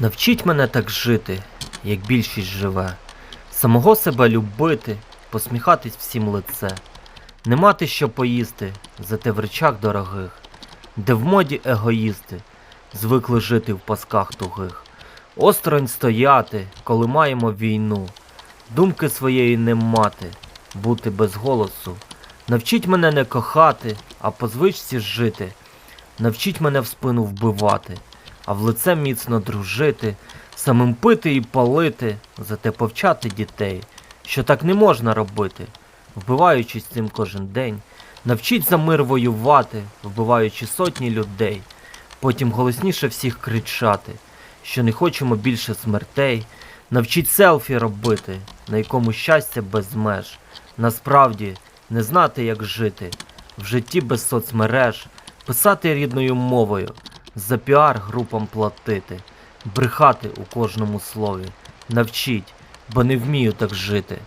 Навчіть мене так жити, як більшість живе, самого себе любити, посміхатись всім лице, не мати що поїсти, зате в речах дорогих, де в моді егоїсти, звикли жити в пасках тугих, осторонь стояти, коли маємо війну, думки своєї не мати, бути без голосу. Навчіть мене не кохати, а по звичці жити. Навчіть мене в спину вбивати, а в лице міцно дружити, самим пити і палити, зате повчати дітей, що так не можна робити, вбиваючись цим кожен день. Навчіть за мир воювати, вбиваючи сотні людей, потім голосніше всіх кричати, що не хочемо більше смертей. Навчіть селфі робити, на якому щастя без меж. Насправді не знати, як жити в житті без соцмереж, писати рідною мовою, за піар групам платити, брехати у кожному слові. Навчіть, бо не вмію так жити.